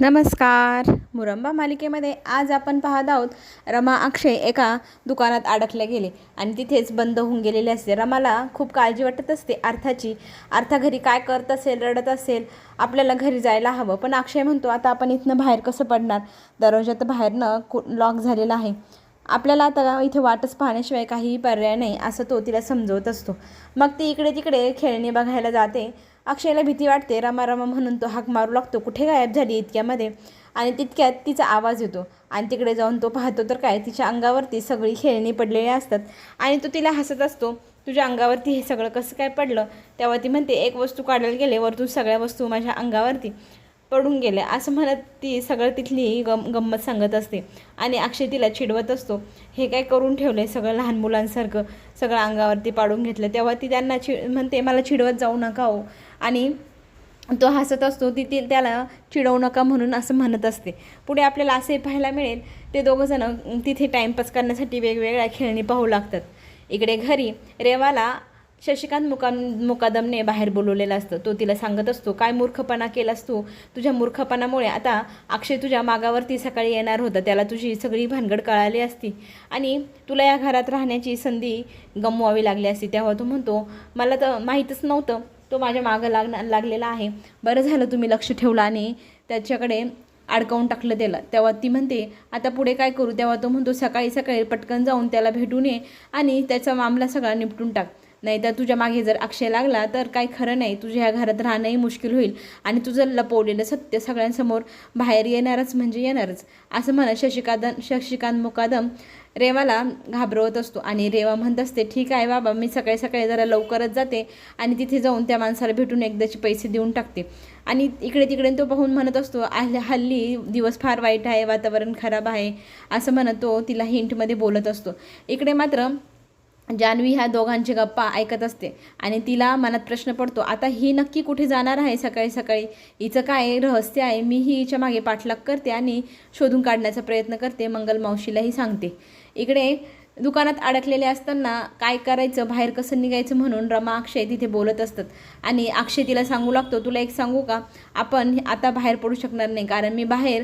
नमस्कार. मुरंबा मालिकेमध्ये आज आपण पाहत आहोत रमा अक्षय एका दुकानात अडकले गेले आणि तिथेच बंद होऊन गेलेले असते. रमाला खूप काळजी वाटत असते. अर्थाची अर्था घरी काय करत असेल रडत असेल आपल्याला घरी जायला हवं. पण अक्षय म्हणतो आता आपण इथनं बाहेर कसं पडणार? दरवाजा तर बाहेरनं कु लॉक झालेला आहे. आपल्याला आता इथे वाटच पाहण्याशिवाय काहीही पर्याय नाही असं तो तिला समजवत असतो. मग ती इकडे तिकडे खेळणी बघायला जाते. अक्षयला भीती वाटते रमा रमा म्हणून तो हाक मारू लागतो. कुठे गायब झाली इतक्यामध्ये? आणि तितक्यात तिचा आवाज येतो. आणि तिकडे जाऊन तो पाहतो तर काय तिच्या अंगावरती सगळी खेळणी पडलेली असतात. आणि तो तिला हसत असतो तुझ्या अंगावरती हे सगळं कसं काय पडलं? तेव्हा ती म्हणते एक वस्तू काढायला गेले वरतून सगळ्या वस्तू माझ्या अंगावरती. पडून गेले. असं म्हणत ती सगळं तिथली गम गंमत सांगत असते. आणि अक्षय तिला चिडवत असतो. हे काय करून ठेवलं आहे सगळं लहान मुलांसारखं? सगळं अंगावरती पाडून घेतलं. तेव्हा ती त्यांना चि म्हणते मला चिडवत जाऊ नका हो. आणि तो हसत असतो. ती ती त्याला चिडवू नका म्हणून असं म्हणत असते. पुढे आपल्याला असे पाहायला मिळेल ते दोघंजणं तिथे टाईमपास करण्यासाठी वेगवेगळ्या खेळणी पाहू लागतात. इकडे घरी रेवाला शशिकांत मुका मुकादमने बाहेर बोलवलेला असतं. तो तिला सांगत असतो काय मूर्खपणा केलास तू? तुझ्या मूर्खपणामुळे आता अक्षय तुझ्या मागावरती सकाळी येणार होता. त्याला तुझी सगळी भानगड कळाली असती. आणि तुला या घरात राहण्याची संधी गमवावी लागली असती. तेव्हा तो म्हणतो मला तर माहीतच नव्हतं. तो माझ्या मागं लागणार लागलेला आहे. बरं झालं तुम्ही लक्ष ठेवलं आणि त्याच्याकडे अडकावून टाकलं त्याला. तेव्हा ती म्हणते आता पुढे काय करू? तेव्हा तो म्हणतो सकाळी सकाळी पटकन जाऊन त्याला भेटून ये आणि त्याचा मामला सगळा निपटून टाक. नाहीतर तुझ्या मागे जर अक्षय लागला तर काही खरं नाही. तुझ्या ह्या घरात राहणंही मुश्किल होईल आणि तुझं लपवलेलं सत्य सगळ्यांसमोर बाहेर येणारच म्हणजे येणारच. असं म्हणत शशिकांत शशिकांत मुकादम रेवाला घाबरवत असतो आणि रेवा म्हणत असते ठीक आहे बाबा मी सकाळी सकाळी जरा लवकरच जाते आणि तिथे जाऊन त्या माणसाला भेटून एकदाचे पैसे देऊन टाकते. आणि इकडे तिकडे तो पाहून म्हणत असतो हल्ली दिवस फार वाईट आहे वातावरण खराब आहे. असं म्हणत तो तिला हिंटमध्ये बोलत असतो. इकडे मात्र जान्हवी ह्या दोघांची गप्पा ऐकत असते आणि तिला मनात प्रश्न पडतो आता ही नक्की कुठे जाणार आहे सकाळी सकाळी? हिचं काय रहस्य आहे? मी ही हिच्या मागे पाठलाग करते आणि शोधून काढण्याचा प्रयत्न करते मंगल मावशीलाही सांगते. इकडे दुकानात अडकलेले असताना काय करायचं? बाहेर कसं निघायचं म्हणून रमा अक्षय तिथे बोलत असतात. आणि अक्षय तिला सांगू लागतो तुला एक सांगू का? आपण आता बाहेर पडू शकणार नाही कारण मी बाहेर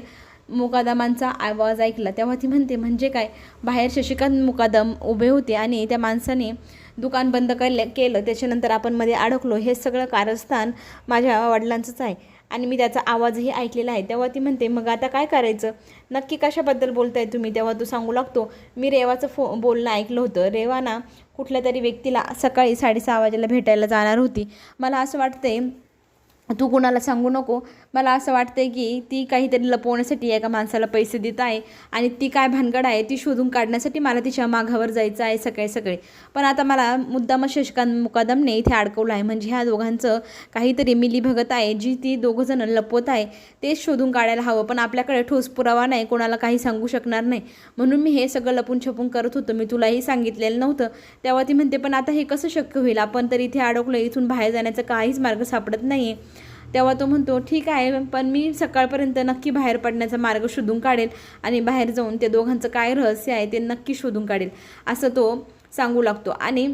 मुकादमांचा आवाज ऐकला. तेव्हा ती म्हणते म्हणजे काय? बाहेर शशिकांत मुकादम उभे होते आणि त्या माणसाने दुकान बंद केलं केलं. त्याच्यानंतर आपण मध्ये अडकलो. हे सगळं कारस्थान माझ्या वडिलांचंच आहे आणि मी त्याचा आवाजही ऐकलेला आहे. तेव्हा ती म्हणते मग आता काय करायचं? नक्की कशाबद्दल बोलताय तुम्ही? तेव्हा तो सांगू लागतो मी रेवाचं फो बोलणं ऐकलं होतं. रेवाना कुठल्या तरी व्यक्तीला सकाळी साडेसहा वाजेला भेटायला जाणार होती. मला असं वाटतंय तू कुणाला सांगू नको. मला असं वाटतंय की ती काहीतरी लपवण्यासाठी एका माणसाला पैसे देत आहे आणि ती काय भानगड आहे ती शोधून काढण्यासाठी मला तिच्या माघावर जायचं आहे सकाळी सकाळी. पण आता मला मुद्दाम शशिकांत मुकादमने इथे अडकवलं आहे. म्हणजे ह्या दोघांचं काहीतरी मिलीभगत आहे जी ती दोघंजणं लपवत आहे तेच शोधून काढायला हवं. पण आपल्याकडे ठोस पुरावा नाही कोणाला काही सांगू शकणार नाही. म्हणून मी हे सगळं लपून छपून करत होतो. मी तुलाही सांगितलेलं नव्हतं. तेव्हा ती म्हणते पण आता हे कसं शक्य होईल? आपण तर इथे अडकलो इथून बाहेर जाण्याचा काहीच मार्ग सापडत नाही आहे तेव्हा तो म्हणतो ठीक आहे पण मी सकाळपर्यंत नक्की बाहेर पडण्याचा मार्ग शोधून काढेल आणि बाहेर जाऊन ते दोघांचं काय रहस्य आहे ते नक्की शोधून काढेल. असं तो सांगू लागतो. आणि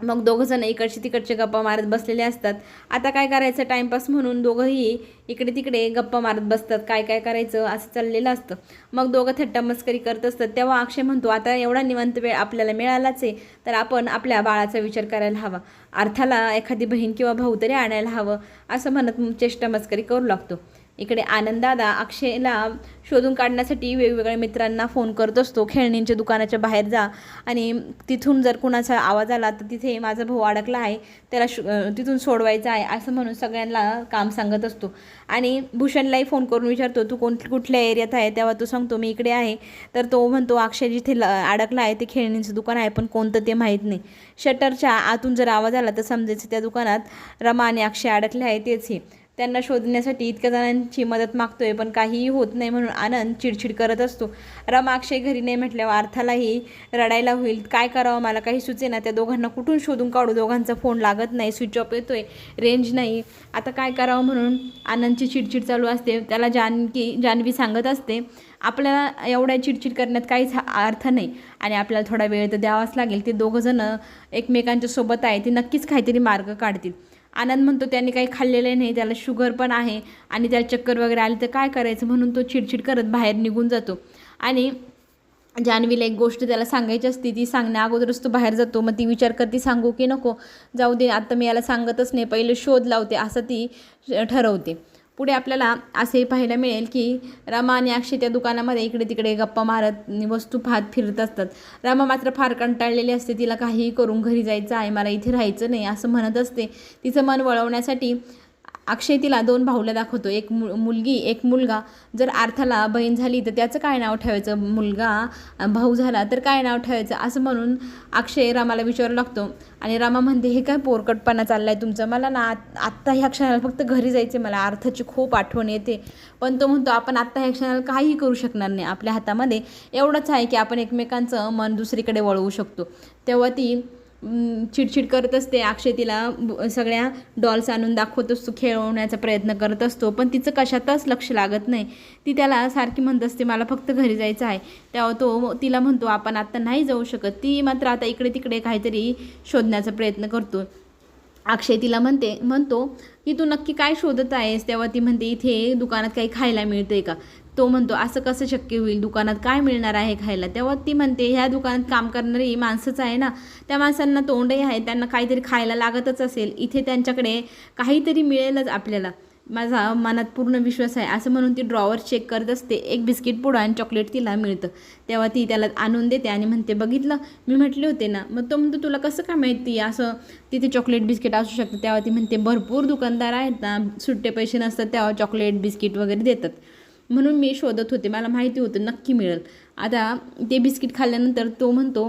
मग दोघंजण इकडचे तिकडचे गप्पा मारत बसलेले असतात. आता काय करायचं? टाईमपास म्हणून दोघंही इकडे तिकडे गप्पा मारत बसतात. काय काय करायचं? असं चाललेलं असतं. मग दोघं थट्टा मस्करी करत असतात. तेव्हा अक्षय म्हणतो आता एवढा निवांत वेळ आपल्याला मिळालाच आहे तर आपण आपल्या बाळाचा विचार करायला हवा. अर्थाला एखादी बहीण किंवा भाऊ तरी आणायला हवं असं म्हणत चेष्टा मस्करी करू लागतो. इकडे आनंदादा अक्षयला शोधून काढण्यासाठी वेगवेगळ्या मित्रांना फोन करत असतो. खेळणींच्या दुकानाच्या बाहेर जा. आणि तिथून जर कुणाचा आवाज आला तर तिथे माझा भाऊ अडकला आहे. त्याला श तिथून सोडवायचा आहे असं म्हणून सगळ्यांना काम सांगत असतो. आणि भूषणलाही फोन करून विचारतो तू कोण कुठल्या एरियात आहे? तेव्हा तो सांगतो मी इकडे आहे. तर तो म्हणतो अक्षय जिथे ल अडकला आहे ते खेळणींचं दुकान आहे पण कोणतं ते माहीत नाही. शटरच्या आतून जर आवाज आला तर समजायचं त्या दुकानात रमा आणि अक्षय अडकले आहे तेच हे. त्यांना शोधण्यासाठी इतक्या जणांची मदत मागतोय पण काहीही होत नाही म्हणून आनंद चिडचिड करत असतो. रमाक्षय घरी नाही म्हटल्यावर अर्थालाही रडायला होईल. काय करावं? मला काही सुचेना. त्या दोघांना कुठून शोधून काढू? दोघांचा फोन लागत नाही स्विच ऑफ येतोय रेंज नाही. आता काय करावं म्हणून आनंदची चिडचिड चालू असते. त्याला जानकी जान्हवी सांगत असते आपल्याला एवढ्या चिडचिड करण्यात काहीच अर्थ नाही आणि आपल्याला थोडा वेळ तर द्यावाच लागेल. ते दोघंजणं एकमेकांच्या सोबत आहे ते नक्कीच काहीतरी मार्ग काढतील. आनंद म्हणतो त्यांनी काही खाल्लेलं नाही त्याला शुगर पण आहे आणि त्याला चक्कर वगैरे आली तर काय करायचं? म्हणून तो चिडचिड करत बाहेर निघून जातो. आणि जान्हवीला एक गोष्ट त्याला सांगायची असते ती सांगण्या अगोदरच तो बाहेर जातो. मग ती विचार करते सांगू की नको? जाऊ दे आता मी याला सांगतच नाही. पहिले शोध लावते असं ती ठरवते. पुढे आपल्याला असे पाहायला मिळेल की रमा आणि अक्षय त्या दुकानामध्ये इकडे तिकडे गप्पा मारत वस्तू पाहत फिरत असतात. रमा मात्र फार कंटाळलेली असते. तिला काहीही करून घरी जायचं आहे मला इथे राहायचं नाही असं म्हणत असते. तिचं मन वळवण्यासाठी अक्षय तिला दोन भाऊला दाखवतो. एक मु मुलगी एक मुलगा. जर अर्थाला बहीण झाली तर त्याचं काय नाव ठेवायचं? मुलगा भाऊ झाला तर काय नाव ठेवायचं? असं म्हणून अक्षय रामाला विचारू लागतो. आणि रामा म्हणते हे काय पोरकटपणा चालला आहे तुमचं? मला ना आत आत्ता ह्या क्षणाला फक्त घरी जायचे मला. अर्थाची खूप आठवण येते. पण तो म्हणतो आपण आत्ता ह्या क्षणाला काहीही करू शकणार नाही. आपल्या हातामध्ये एवढंच आहे की आपण एकमेकांचं मन दुसरीकडे वळवू शकतो. तेव्हा ती चिडचिड करत असते. अक्षय तिला सगळ्या डॉल्स आणून दाखवत असतो खेळवण्याचा प्रयत्न करत असतो. पण तिचं कशातच लक्ष लागत नाही. ती त्याला सारखी म्हणत असते मला फक्त घरी जायचं आहे. तेव्हा तो तिला म्हणतो आपण आत्ता नाही जाऊ शकत. ती मात्र आता इकडे तिकडे काहीतरी शोधण्याचा प्रयत्न करतो. अक्षय तिला म्हणते म्हणतो की तू नक्की काय शोधत आहेस? तेव्हा ती म्हणते इथे दुकानात काही खायला मिळते का? तो म्हणतो असं कसं शक्य होईल? दुकानात काय मिळणार आहे खायला? तेव्हा ती म्हणते ह्या दुकानात काम करणारी माणसंच आहे ना. त्या माणसांना तोंडही आहे. त्यांना काहीतरी खायला लागतच असेल. इथे त्यांच्याकडे काहीतरी मिळेलच आपल्याला. माझा मनात पूर्ण विश्वास आहे. असं म्हणून ती ड्रॉवर चेक करत असते. एक बिस्किट पुडा आणि चॉकलेट तिला मिळतं. तेव्हा ती त्याला आणून देते आणि म्हणते बघितलं? मी म्हटले होते ना. मग तो म्हणतो तुला कसं काय माहिती? असं तिथे चॉकलेट बिस्किट असू शकतं. तेव्हा ती म्हणते भरपूर दुकानदार आहेत ना. सुट्टे पैसे नसतात. तेव्हा चॉकलेट बिस्किट वगैरे देतात. म्हणून मी शोधत होते. मला माहिती होतं नक्की मिळेल. आता ते बिस्किट खाल्ल्यानंतर तो म्हणतो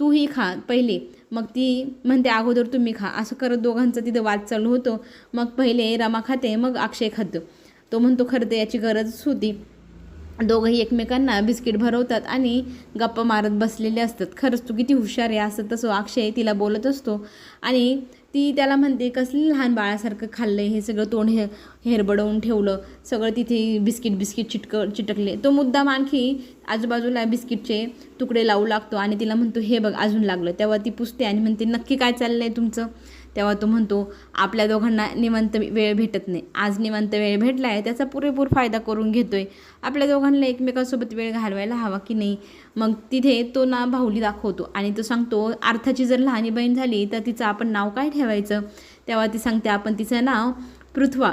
तूही खा पहिले. मग ती म्हणते अगोदर तुम्ही खा. असं करत दोघांचा तिथं वाद चालू होतो. मग पहिले रमा खाते मग अक्षय खातो. तो म्हणतो खरं तर याची गरजच होती. दोघंही एकमेकांना बिस्किट भरवतात आणि गप्पा मारत बसलेले असतात. खरंच तू किती हुशार आहे असं तसं अक्षय तिला बोलत असतो. आणि ती त्याला म्हणते कसली लहान बाळासारखं खाल्लं हे सगळं तोंड हे हेरबडवून ठेवलं सगळं तिथे बिस्किट बिस्किट चिटक चिटकले. तो मुद्दाम आणखी आजूबाजूला बिस्किटचे तुकडे लावू लागतो आणि तिला म्हणतो हे बघ अजून लागलं. तेव्हा ती पुसते आणि म्हणते नक्की काय चाललं आहे तुमचं? तेव्हा तो म्हणतो आपल्या दोघांना निवंत वेळ भेटत नाही. आज निवंत वेळ भेटला आहे त्याचा पुरेपूर फायदा करून घेतो आहे आपल्या दोघांना एकमेकांसोबत वेळ घालवायला हवा की नाही? मग तिथे तो ना भाऊली दाखवतो आणि तो सांगतो अर्थाची जर लहानी बहीण झाली तर तिचं आपण नाव काय ठेवायचं? तेव्हा ती सांगते आपण तिचं नाव पृथ्वा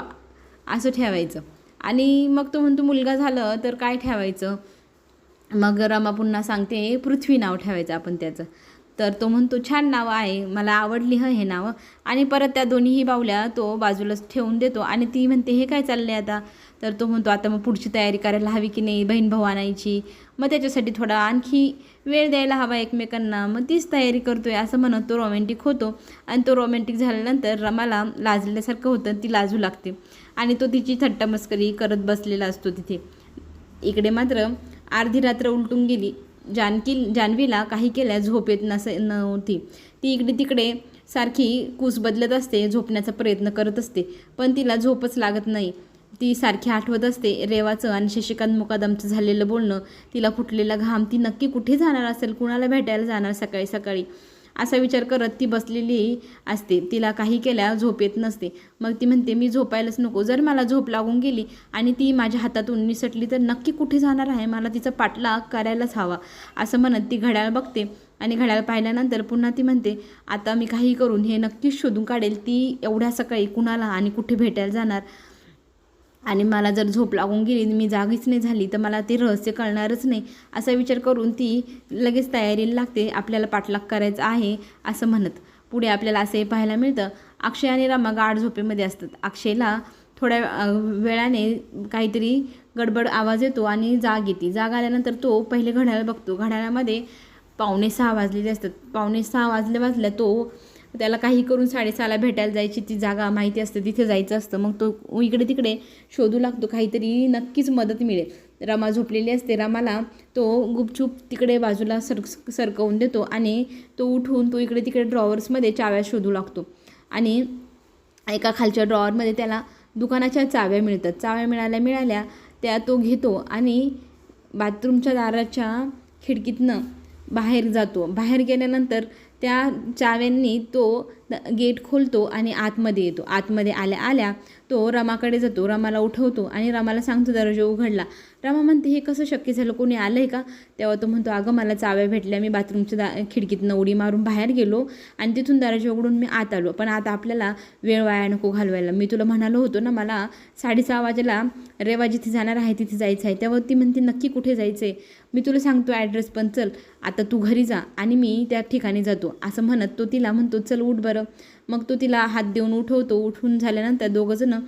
असं ठेवायचं. आणि मग तो म्हणतो मुलगा झालं तर काय ठेवायचं? मग रमा पुन्हा सांगते पृथ्वी नाव ठेवायचं आपण त्याचं. तर तो म्हणतो छान नावं आहे मला आवडली हं हे नावं. आणि परत त्या दोन्हीही बावल्या तो बाजूलाच ठेवून देतो. आणि ती म्हणते हे काय चाललं आहे आता? तर तो म्हणतो आता मग पुढची तयारी करायला हवी की नाही बहीण भाऊ आणायची. मग त्याच्यासाठी थोडा आणखी वेळ द्यायला हवा एकमेकांना. मग तीच तयारी करतोय असं म्हणत तो रोमॅन्टिक होतो. आणि तो रोमॅन्टिक झाल्यानंतर रमाला लाजल्यासारखं होतं ती लाजू लागते. आणि तो तिची थट्टामस्करी करत बसलेला असतो तिथे. इकडे मात्र अर्धी रात्र उलटून गेली. जानकी जान्हवीला काही केल्या झोप येत नसे नव्हती. ती इकडे तिकडे सारखी कूस बदलत असते झोपण्याचा प्रयत्न करत असते पण तिला झोपच लागत नाही. ती सारखी आठवत असते रेवाचं आणि शशिकांत मुकादमचं झालेलं बोलणं तिला फुटलेला घाम ती नक्की कुठे जाणार असेल कुणाला भेटायला जाणार सकाळी सकाळी? असा विचार करत ती बसलेली असते. तिला काही केल्या झोप येत नसते. मग ती म्हणते मी झोपायलाच नको. जर मला झोप लागून गेली आणि ती माझ्या हातातून निसटली तर नक्की कुठे जाणार आहे? मला तिचा पाठलाग करायलाच हवा. असं म्हणत ती घड्याळ बघते आणि घड्याळ पाहिल्यानंतर पुन्हा ती म्हणते आता मी काही करून हे नक्कीच शोधून काढेल. ती एवढ्या सकाळी कुणाला आणि कुठे भेटायला जाणार? आणि मला जर झोप लागून गेली मी जागीच नाही झाली तर मला ते रहस्य कळणारच नाही. असा विचार करून ती लगेच तयारीला लागते आपल्याला पाठलाग करायचा आहे असं म्हणत. पुढे आपल्याला असंही पाहायला मिळतं. अक्षय आणि रामा गाढ झोपेमध्ये असतात. अक्षयला थोड्या वेळाने काहीतरी गडबड आवाज येतो आणि जाग येते. जाग आल्यानंतर तो पहिले घड्याळ बघतो. घड्याळामध्ये पावणे सहा वाजलेले असतात. पावणे सहा वाजले वाजल्या तो त्याला काही करून साडेसहाला भेटायला जायची ती जागा माहिती असते तिथे जायचं असतं. मग तो इकडे तिकडे शोधू लागतो काहीतरी नक्कीच मदत मिळेल. रमा झोपलेली असते. रमाला तो गुपचूप तिकडे बाजूला सर सरकवून देतो आणि तो उठून तो इकडे तिकडे ड्रॉवर्समध्ये चाव्या शोधू लागतो. आणि एका खालच्या ड्रॉवरमध्ये त्याला दुकानाच्या चाव्या मिळतात. चाव्या मिळाल्या मिळाल्या त्या तो घेतो आणि बाथरूमच्या दाराच्या खिडकीतनं बाहेर जातो. बाहेर गेल्यानंतर त्या चाव्यांनी तो द- गेट खोलतो आणि आतमध्ये येतो. आतमध्ये आल्या आल्या तो रमाकडे जातो रमाला उठवतो आणि रमाला सांगतो दरवाजा उघडला. रमा म्हणते हे कसं शक्य झालं? कोणी आलं आहे का? तेव्हा तो म्हणतो अगं मला चाव्या भेटल्या. मी बाथरूमच्या दा खिडकीतनं उडी मारून बाहेर गेलो आणि तिथून दरवाजा उघडून मी आत आलो. पण आता आपल्याला वेळ वाया नको घालवायला. मी तुला म्हणालो होतो ना मला साडेसहा वाजेला रेवा जिथे जाणार आहे तिथे जायचं आहे. तेव्हा ती म्हणते नक्की कुठे जायचं आहे मी तुला सांगतो ॲड्रेस पण चल. आता तू घरी जा आणि मी त्या ठिकाणी जातो. असं म्हणत तो तिला म्हणतो चल उठ बरं. बरं मग तो तिला हात देऊन उठवतो. उठून झाल्यानंतर दोघंजणं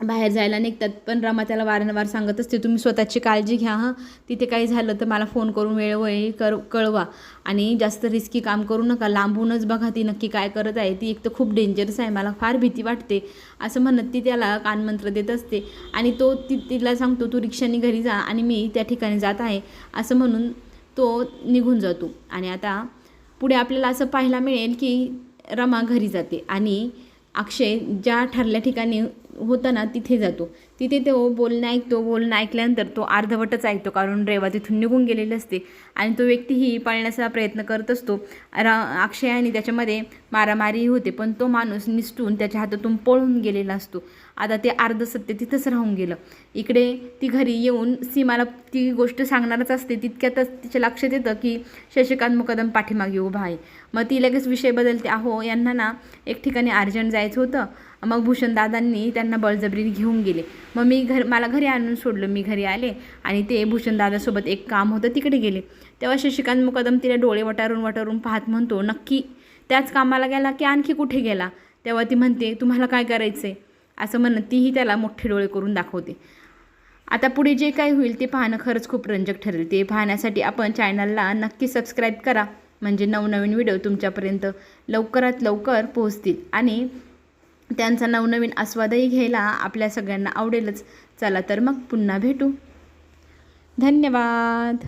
बाहेर जायला निघतात. पण रमा त्याला वारंवार सांगत असते तुम्ही स्वतःची काळजी घ्या हां. तिथे काही झालं तर मला फोन करून वेळोवेळी कर कळवा. आणि जास्त रिस्की काम करू नका. लांबूनच बघा ती नक्की काय करत आहे. ती एक तर खूप डेंजरस आहे. मला फार भीती वाटते. असं म्हणत ती त्याला कानमंत्र देत असते. आणि तो ती तिला सांगतो तू रिक्षाने घरी जा आणि मी त्या ठिकाणी जात आहे. असं म्हणून तो निघून जातो. आणि आता पुढे आपल्याला असं पाहायला मिळेल की रमा घरी जाते. आणि अक्षय ज्या ठरल्या ठिकाणी होता ना तिथे जातो. तिथे तो बोलणं ऐकतो बोलणं ऐकल्यानंतर तो अर्धवटच ऐकतो कारण रेवा तिथून निघून गेलेली असते. आणि तो व्यक्तीही पळण्याचा प्रयत्न करत असतो. रा अक्षय आणि त्याच्यामध्ये मारामारी होते पण तो माणूस निसटून त्याच्या हातातून पळून गेलेला असतो. आता ते अर्ध सत्य तिथंच राहून गेलं. इकडे ती घरी येऊन सीमाला ती गोष्ट सांगणारच असते. तितक्यातच तिच्या लक्षात येतं की शशिकांत मुकदम पाठीमागे उभा आहे. मग ती लगेच विषय बदलते. अहो यांना ना एक ठिकाणी अर्जंट जायचं होतं. मग भूषणदादांनी त्यांना बळजबरीने घेऊन गेले. मग मी घर मला घरी आणून सोडलं. मी घरी आले आणि ते भूषणदादासोबत एक काम होतं तिकडे गेले. तेव्हा शशिकांत मुकदम तिला डोळे वटारून वटारून पाहत म्हणतो नक्की त्याच कामाला गेला की आणखी कुठे गेला? तेव्हा ती म्हणते तुम्हाला काय करायचं आहे असं म्हणत तीही त्याला मोठे डोळे करून दाखवते. आता पुढे जे काही होईल ते पाहणं खरंच खूप रंजक ठरेल. ते पाहण्यासाठी आपण चॅनलला नक्की सबस्क्राईब करा. म्हणजे नवनवीन व्हिडिओ तुमच्यापर्यंत लवकरात लवकर पोहोचतील. आणि त्यांचा नवनवीन आस्वादही घ्यायला आपल्या सगळ्यांना आवडेलच. चला तर मग पुन्हा भेटू. धन्यवाद.